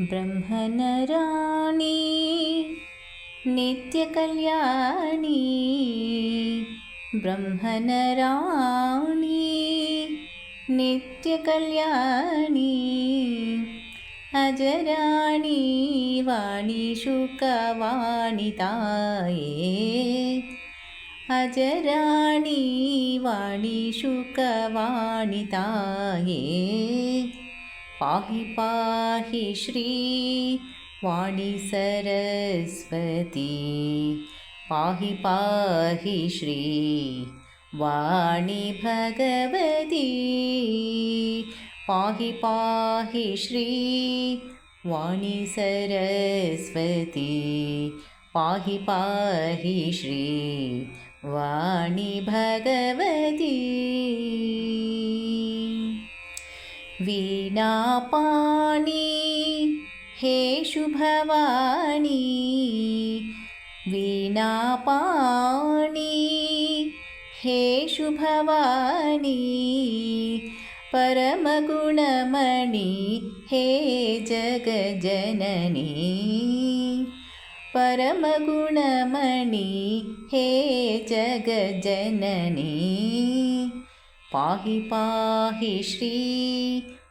ब्रह्मनराणी नित्यकल्याणी ब्रह्मनराणी नित्यकल्याणी अजराणी वाणिशुकवाणिताये अजराणी वाणिशुकवाणिताये पाहि पाहि श्री वाणी सरस्वती पाहि पाहि श्री वाणी भगवती पाहि पाहि श्री वाणी सरस्वती पाहि पाहि श्री वाणी भगवती വീണാപാണി ഹേ ശുഭവാണി വീണാപാണി ഹേ ശുഭവാണി പരമഗുണമണി ഹേ ജഗജനനി പരമഗുണമണി ഹേ ജഗജനനി പാഹി പാഹി ശ്രീ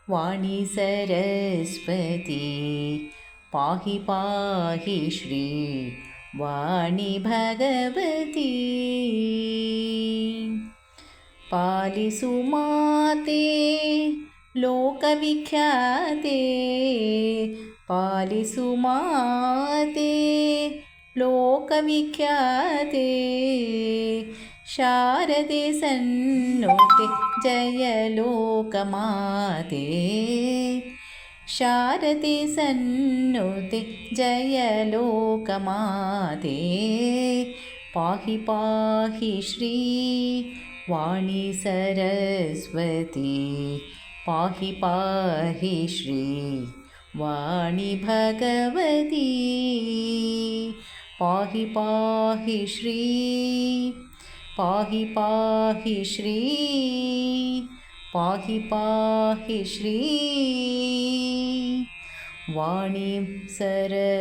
वाणी सरस्वती पाहि पाहि श्री वाणी भगवती पालिसु माते लोकविख्याते पालिसु माते लोकविख्याते शारदे सन्नुति जयलोकमाते शारदे सन्नुति जयलोकमाते पाहि पाहि श्री वाणी सरस्वती पाहि पाहि श्री वाणी भगवती पाहि पाहि श्री पाहि पाहि श्री पाहि पाहि श्री वाणीं सरस्वती